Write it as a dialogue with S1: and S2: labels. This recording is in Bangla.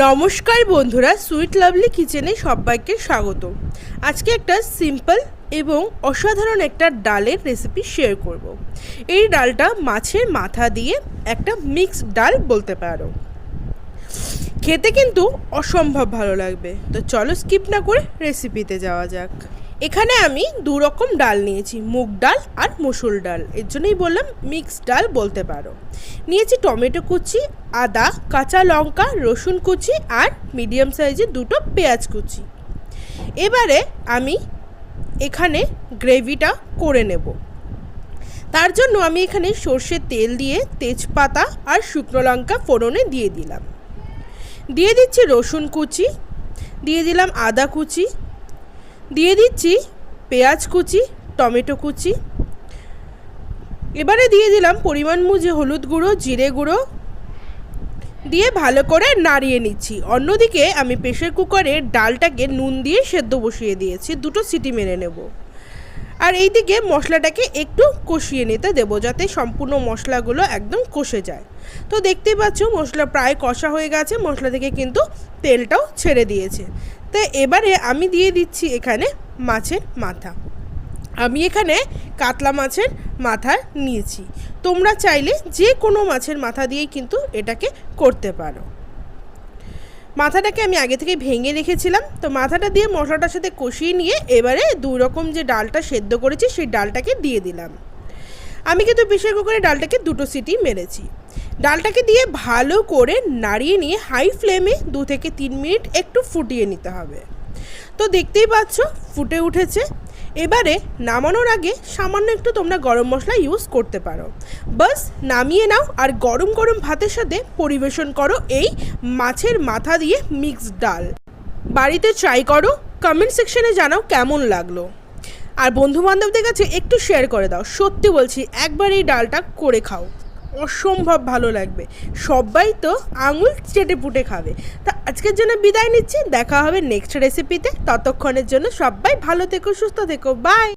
S1: নমস্কার বন্ধুরা, সুইট লাভলি কিচেনে সবাইকে স্বাগত। আজকে একটা সিম্পল এবং অসাধারণ একটা ডালের রেসিপি শেয়ার করব। এই ডালটা মাছের মাথা দিয়ে একটা মিক্সড ডাল বলতে পারো। খেতে কিন্তু অসম্ভব ভালো লাগবে। তো চলো স্কিপ না করে রেসিপিতে যাওয়া যাক। এখানে আমি দু রকম ডাল নিয়েছি, মুগ ডাল আর মসুর ডাল। এর জন্যই বললাম মিক্স ডাল বলতে পারো। নিয়েছি টমেটো কুচি, আদা, কাঁচা লঙ্কা, রসুন কুচি আর মিডিয়াম সাইজের দুটো পেঁয়াজ কুচি। এবারে আমি এখানে গ্রেভিটা করে নেব। তার জন্য আমি এখানে সর্ষের তেল দিয়ে তেজপাতা আর শুকনো লঙ্কা ফোড়নে দিয়ে দিলাম। দিয়ে দিচ্ছি রসুন কুচি, দিয়ে দিলাম আদা কুচি দিয়ে দিচ্ছি পেঁয়াজ কুচি, টমেটো কুচি। এবারে দিয়ে দিলাম পরিমাণ মুজে হলুদ গুঁড়ো, জিরে গুঁড়ো। দিয়ে ভালো করে নাড়িয়ে নিচ্ছি। অন্যদিকে আমি প্রেশার কুকারে ডালটাকে নুন দিয়ে সেদ্ধ বসিয়ে দিয়েছি। দুটো সিটি মেরে নেব। আর এইদিকে মশলাটাকে একটু কষিয়ে নিতে দেবো যাতে সম্পূর্ণ মশলাগুলো একদম কষে যায়। তো দেখতেই পাচ্ছ মশলা প্রায় কষা হয়ে গেছে। মশলা থেকে কিন্তু তেলটাও ছেড়ে দিয়েছে। তো এবারে আমি দিয়ে দিচ্ছি এখানে মাছের মাথা। আমি এখানে কাতলা মাছের মাথা নিয়েছি। তোমরা চাইলে যে কোনো মাছের মাথা দিয়েই কিন্তু এটাকে করতে পারো। মাথাটাকে আমি আগে থেকে ভেঙে রেখেছিলাম। তো মাথাটা দিয়ে মশলাটার সাথে কষিয়ে নিয়ে এবারে দুই রকম যে ডালটা সেদ্ধ করেছি, সেই ডালটাকে দিয়ে দিলাম। আমি কিন্তু প্রেশার কুকারে ডালটাকে দুটো সিটি মেরেছি। ডালটাকে দিয়ে ভালো করে নাড়িয়ে নিয়ে হাই ফ্লেমে দু থেকে তিন মিনিট একটু ফুটিয়ে নিতে হবে। তো দেখতেই পাচ্ছ, ফুটে উঠেছে। এবারে নামানোর আগে সামান্য একটু তোমরা গরম মশলা ইউজ করতে পারো। বাস, নামিয়ে নাও আর গরম গরম ভাতের সাথে পরিবেশন করো এই মাছের মাথা দিয়ে মিক্সড ডাল। বাড়িতে ট্রাই করো কমেন্ট সেকশনে জানাও কেমন লাগল। আর বন্ধু বান্ধবদের কাছে একটু শেয়ার করে দাও। সত্যি বলছি, একবার এই ডালটা করে খাও। অসম্ভব ভালো লাগবে। সবাই তো আঙুল চেটে পুটে খাবে। তা আজকের জন্য বিদায় নিচ্ছি। দেখা হবে নেক্সট রেসিপিতে ততক্ষণের জন্য সবাই ভালো থেকো, সুস্থ থেকো। বাই